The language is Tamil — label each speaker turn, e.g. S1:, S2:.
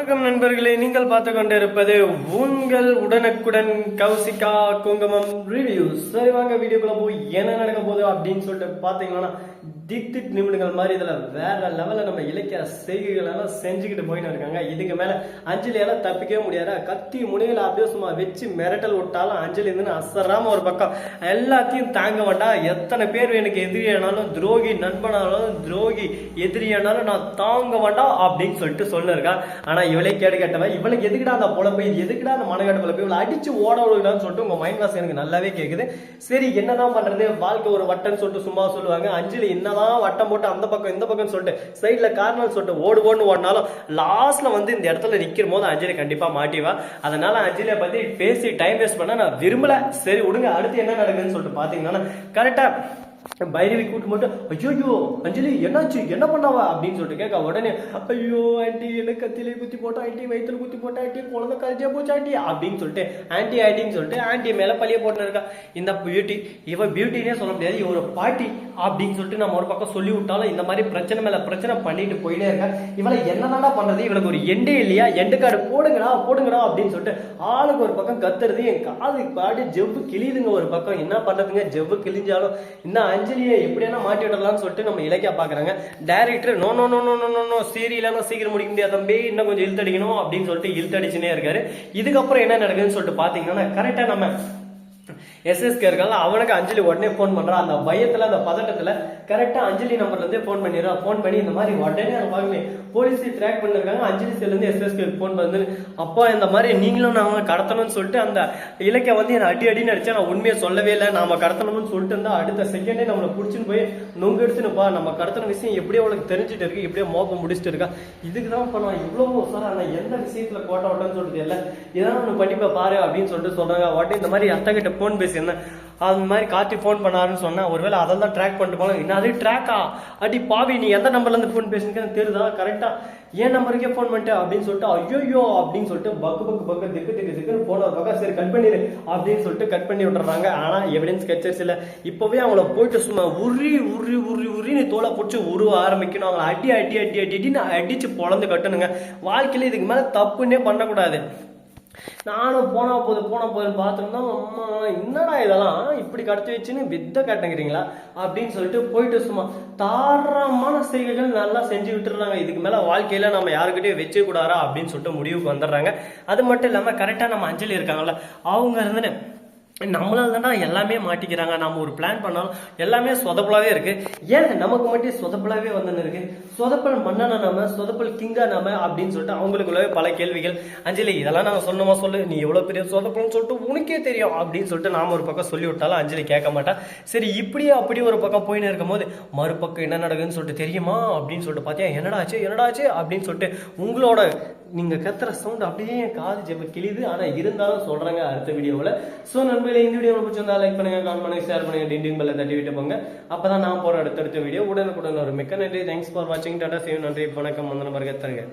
S1: வணக்கம் நண்பர்களே நீங்கள் பார்த்து கொண்டிருப்பது உங்கள் உடனுக்குடன் கௌசிகா குங்குமம் ரிவ்யூஸ் சரி வாங்க வீடியோக்குள்ள போய் என்ன நடக்க போகுது அப்படின்னு சொல்லிட்டு பார்த்தீங்கன்னா திக் திக் நிமிடங்கள் மாதிரி இதில் வேற லெவலில் நம்ம இலக்கிய செய்கைகளெல்லாம் செஞ்சுக்கிட்டு போயின்னு இருக்காங்க. இதுக்கு மேலே அஞ்சலியெல்லாம் தப்பிக்கவே முடியாது. கத்தி முனைகளை அப்படியே சும்மா வச்சு மிரட்டல் விட்டாலும் அஞ்சலி இருந்து அசராம ஒரு பக்கம். எல்லாத்தையும் தாங்க வேண்டாம் எத்தனை பேர் எனக்கு எதிரியானாலும் துரோகி நண்பனாலும் துரோகி எதிரியானாலும் நான் தாங்க வேண்டாம் அப்படின்னு சொல்லிட்டு சொல்லிருக்கா. ஆனால் இவளே கேடு கேட்டவன் இவளுக்கு எதுக்குடா அந்த புலம்பு எதுக்குடா அந்த மனக்கட்டத்தில் போய் இவளை அடிச்சு ஓட விடுங்களான்னு சொல்லிட்டு உங்க மைண்ட் வாஸ் எனக்கு நல்லாவே கேக்குது. சரி என்னதான் பண்றது? வாழ்க்கை ஒரு வட்டம்னு சொல்லிட்டு சும்மா சொல்லுவாங்க. அஞ்சலி என்னதான் வட்டம் போட்டு அந்த பக்கம் இந்த பக்கம் சொல்லிட்டு சைட்ல காரணம் சொல்லிட்டு ஓடு ஓடுன்னு ஓடினாலும் லாஸ்ட்ல வந்து இந்த இடத்துல நிக்கிற போது அஞ்சலி கண்டிப்பா மாட்டிவா. அதனால அஞ்சலியை பத்தி பேசி டைம் வேஸ்ட் பண்ண நான் விரும்பல. சரி விடுங்க. அடுத்து என்ன நடக்குதுன்னு சொல்லிட்டு பாத்தீங்கன்னா கரெக்டா பைரவி கூட்டு மட்டும் ஐயோ அஞ்சலி என்னாச்சு? என்ன பண்ணாவா? அப்படின்னு சொல்லிட்டு கேட்க உடனே ஐயோ ஆண்டி எனக்கு கத்திலே குத்தி போட்டா ஆண்டி வயிற்றுல குத்தி போட்டா ஆண்டி குழந்தை கழிச்சா போச்சு ஆண்டி அப்படின்னு சொல்லிட்டு ஆண்டி ஆண்டின்னு சொல்லிட்டு ஆண்டி மேல பழிய போட்டு இருக்கா. இந்த பியூட்டி இவ பியூட்டினே சொல்ல முடியாது இவ ஒரு பாட்டி அப்படின்னு சொல்லிட்டு நம்ம ஒரு பக்கம் சொல்லி விட்டாலும் இந்த மாதிரி பிரச்சனை மேல பிரச்சனை பண்ணிட்டு போயிட்டே இருக்கா. இவளை என்னதான்டா பண்றது? இவளுக்கு ஒரு எண்டே இல்லையா? எண்டு கார்டு போடுங்கடா போடுங்கடா அப்படின்னு சொல்லிட்டு ஆளுக்கு ஒரு பக்கம் கத்துறது என் காது பாடி ஜெவ்வு கிழியுதுங்க ஒரு பக்கம். என்ன பண்றதுங்க? ஜெவ்வு கிழிஞ்சாலும் என்ன அஞ்சலியை எப்படியானா மாட்டி விடலாம்னு சொல்லிட்டு நம்ம இலக்கியா பாக்குறாங்க. Director no no no no no no no சீரியலாம் சீக்கிரம் முடிக்க முடியாது தம்பி. இன்னும் கொஞ்சம் இழுத்தடிக்கணும் அப்படின்னு சொல்லிட்டு இழுத்தடிச்சுனே இருக்காரு. இதுக்கப்புறம் என்ன நடக்குதுன்னு சொல்லிட்டு பாத்தீங்கன்னா கரெக்டா நம்ம எஸ்எஸ்கே இருக்காங்க அவனுக்கு அஞ்சலி உடனே ஃபோன் பண்றான். அந்த பயத்துல அந்த பதட்டத்தில் கரெக்டாக அஞ்சலி நம்பர்லேருந்தே ஃபோன் பண்ணிடுறான். ஃபோன் பண்ணி இந்த மாதிரி உடனே நான் பார்க்கணும் போலீஸ் ட்ராக் பண்ணிருக்காங்க. அஞ்சலி செல்ல எஸ்எஸ்கே ஃபோன் பண்ணு அப்பா இந்த மாதிரி நீங்களும் நாம கடத்தணும்னு சொல்லிட்டு அந்த இலக்கிய வந்து என்னை அடி அடின்னு அடிச்சா நான் உண்மையை சொல்லவே இல்லை. நாம கடத்தணும்னு சொல்லிட்டு இருந்தால் அடுத்த செகண்டே நம்மளை பிடிச்சின்னு போய் நொங்கு எடுத்துனுப்பா நம்ம கடத்தின விஷயம் எப்படியோ அவளுக்கு தெரிஞ்சுட்டு இருக்கு எப்படியோ மோப்பம் முடிச்சுட்டு இருக்கா. இதுக்கு தான் பண்ணுவான் இவ்வளோ சார் ஆனால் எந்த விஷயத்தில் கோட்டை ஓட்டன்னு சொல்லிட்டு இல்லை. இதான் ஒன்று பண்ணிப்பா பாரு அப்படின்னு சொல்லிட்டு சொல்கிறாங்க உடனே இந்த மாதிரி அத்தை கிட்ட ஃபோன் பேசியிருந்தேன். அது மாதிரி கார்த்தி ஃபோன் பண்ணாருன்னு சொன்னேன். ஒருவேளை அதெல்லாம் தான் ட்ராக் பண்ணிட்டு போகலாம் என்ன அது ட்ராக்கா அடி பாவி நீ எந்த நம்பர்லேருந்து ஃபோன் பேசுனீங்கன்னு தெரியுதா? கரெக்டாக ஏன் நம்பருக்கே ஃபோன் பண்ணிட்டு? அப்படின்னு சொல்லிட்டு ஐயோயோ அப்படின்னு சொல்லிட்டு பக்கு பக்கு பக்கு திக்கு திக்கு திக்குன்னு போன ஒரு பக்கம் சரி கட் பண்ணிடு அப்படின்னு சொல்லிட்டு கட் பண்ணி விட்டுறாங்க. ஆனால் எவிடன்ஸ் கச்சர்ஸ் இல்லை. இப்போவே அவங்கள போயிட்டு சும்மா உரி உரி உரி உரி நீ தோலை பிடிச்சி உருவ ஆரம்பிக்கணும். அவங்களை அடி அடி அடி அடி அடின்னு அடிச்சு பொழந்து கட்டணுங்க. வாழ்க்கையில் இதுக்கு மேலே தப்புன்னே பண்ணக்கூடாது. நானும் போனா போது போனா போது பார்த்தோம்னா அம்மா என்னடா இதெல்லாம்? இப்படி கடத்தி வச்சுன்னு வித்த கட்டுங்கிறீங்களா? அப்படின்னு சொல்லிட்டு போயிட்டு சும்மா தாராளமான செய்கைகள் நல்லா செஞ்சு விட்டுறாங்க இதுக்கு மேல வாழ்க்கையில நம்ம யாருக்கிட்டயும் வச்சே கூடாரா அப்படின்னு சொல்லிட்டு முடிவுக்கு வந்துடுறாங்க. அது மட்டும் இல்லாம கரெக்டா நம்ம அஞ்சலி இருக்காங்கல்ல அவங்க இருந்துன்னு நம்மளால் தானே எல்லாமே மாட்டிக்கிறாங்க. நம்ம ஒரு பிளான் பண்ணாலும் எல்லாமே சொதப்பலாகவே இருக்குது ஏன் நமக்கு மட்டும் சொதப்பலாகவே வந்துன்னு இருக்குது சொதப்பல் மன்னனா நாம? சொதப்பல் கிங்கா நாம? அப்படின்னு சொல்லிட்டு அவங்களுக்குள்ளவே பல கேள்விகள். அஞ்சலி இதெல்லாம் நாங்கள் சொன்னோமா சொல்லு? நீ எவ்வளோ பெரிய சொதப்பல்னு சொல்லிட்டு உனக்கே தெரியும் அப்படின்னு சொல்லிட்டு நாம் ஒரு பக்கம் சொல்லி விட்டாலும் அஞ்சலி கேட்க மாட்டா. சரி இப்படியே அப்படி ஒரு பக்கம் போயின்னு இருக்கும்போது மறுபக்கம் என்ன நடக்குதுன்னு சொல்லிட்டு தெரியுமா? அப்படின்னு சொல்லிட்டு பார்த்தியா என்னடா ஆச்சு? என்னடா ஆச்சு? அப்படின்னு சொல்லிட்டு உங்களோட நீங்க கத்துற சவுண்ட் அப்படியே என் காது ஜெப கிழிது ஆனா இருந்தாலும் சொல்றாங்க அடுத்த வீடியோவில். ஸோ நண்பர்களே இந்த வீடியோ பிடிச்சிருந்தா லைக் பண்ணுங்க கால் பண்ணுங்க ஷேர் பண்ணுங்க டிண்டிங் பெல்ல தட்டி விட்டு போங்க. அப்பதான் நான் போற அடுத்தடுத்த வீடியோ. உடனுக்குடன் ஒரு மிக்க நன்றி. தேங்க்ஸ் ஃபார் வாட்சிங் டாடா சேவ் நன்றி. வணக்கம். வந்தன மருகத்தருங்க